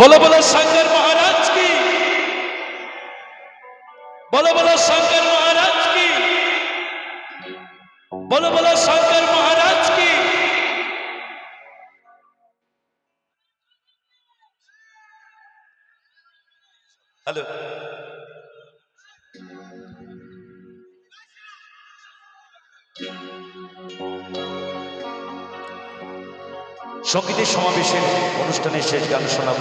বলো বলো শঙ্কর মহারাজ কি? বলো বলো শঙ্কর মহারাজ কি? বলো বলো শঙ্কর মহারাজ কি? হ্যালো। সঙ্গীতের সমাবেশের অনুষ্ঠানের শেষ গান শোনাব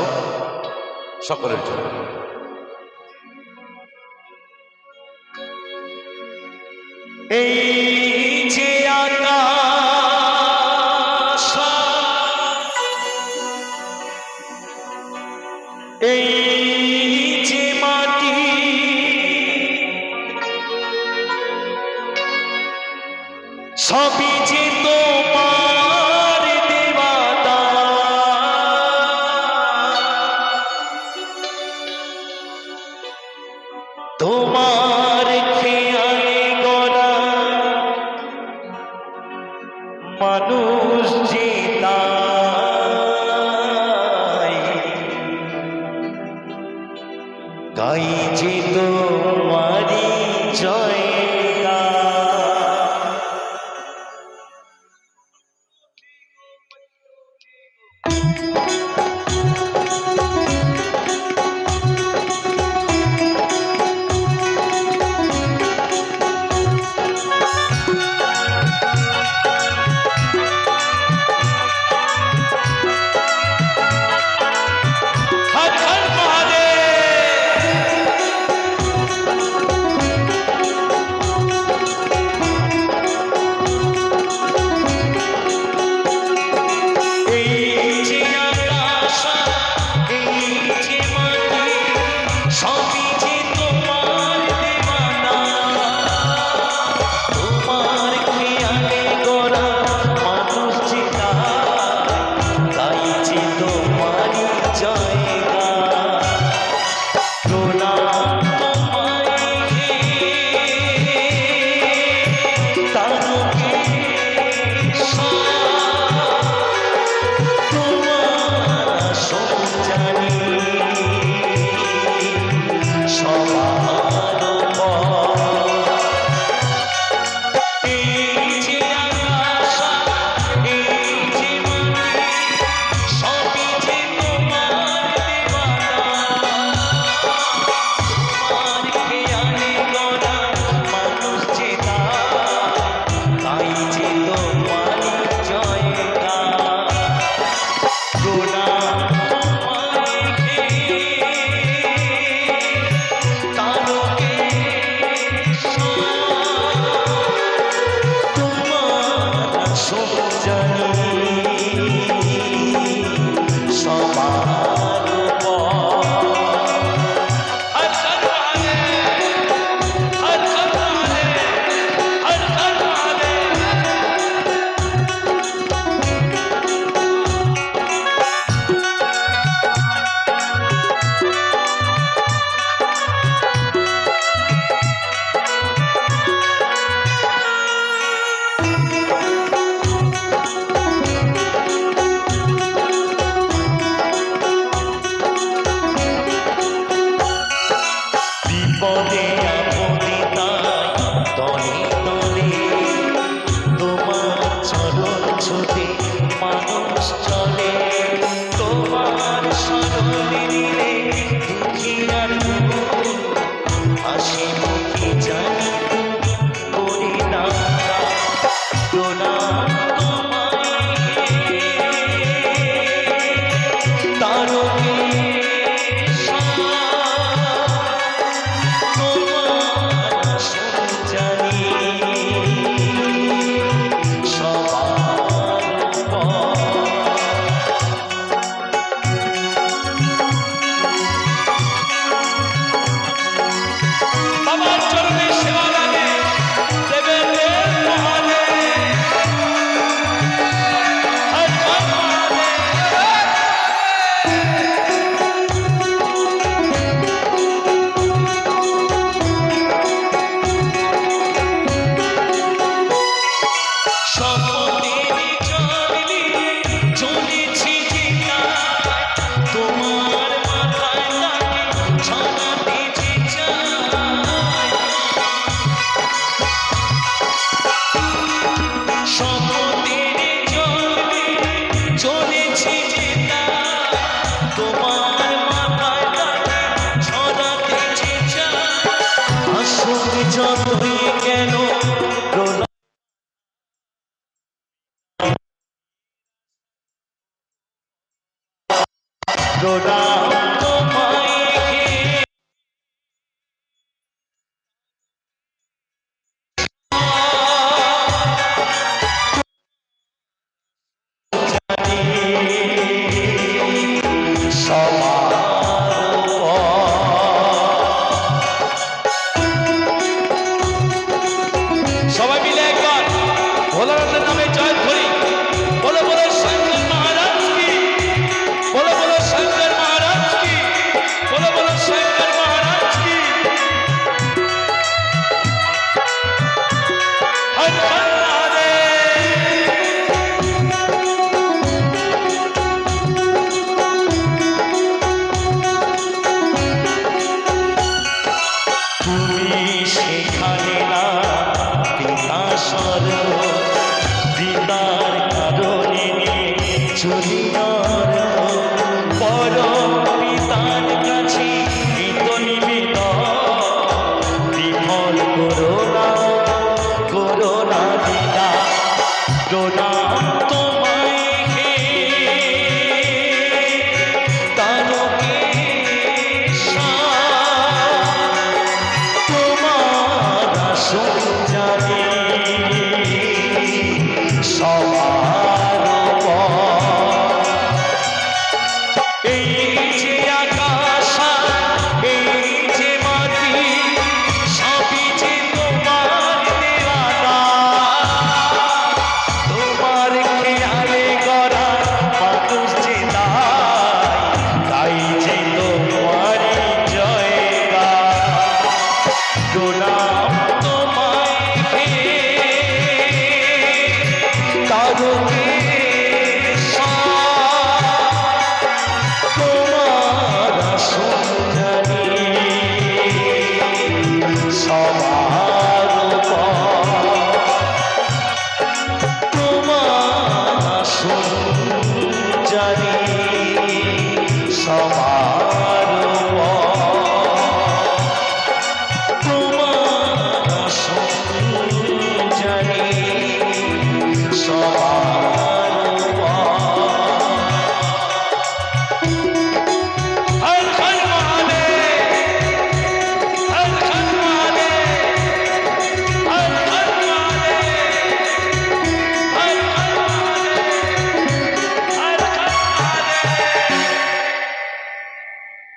সকলের জন্য। এই যে এই তোমার খেয়ালে গড়া। মানুষ জিতাই গাই জিত মারি জয়। প্রণাম চলিয়ার পর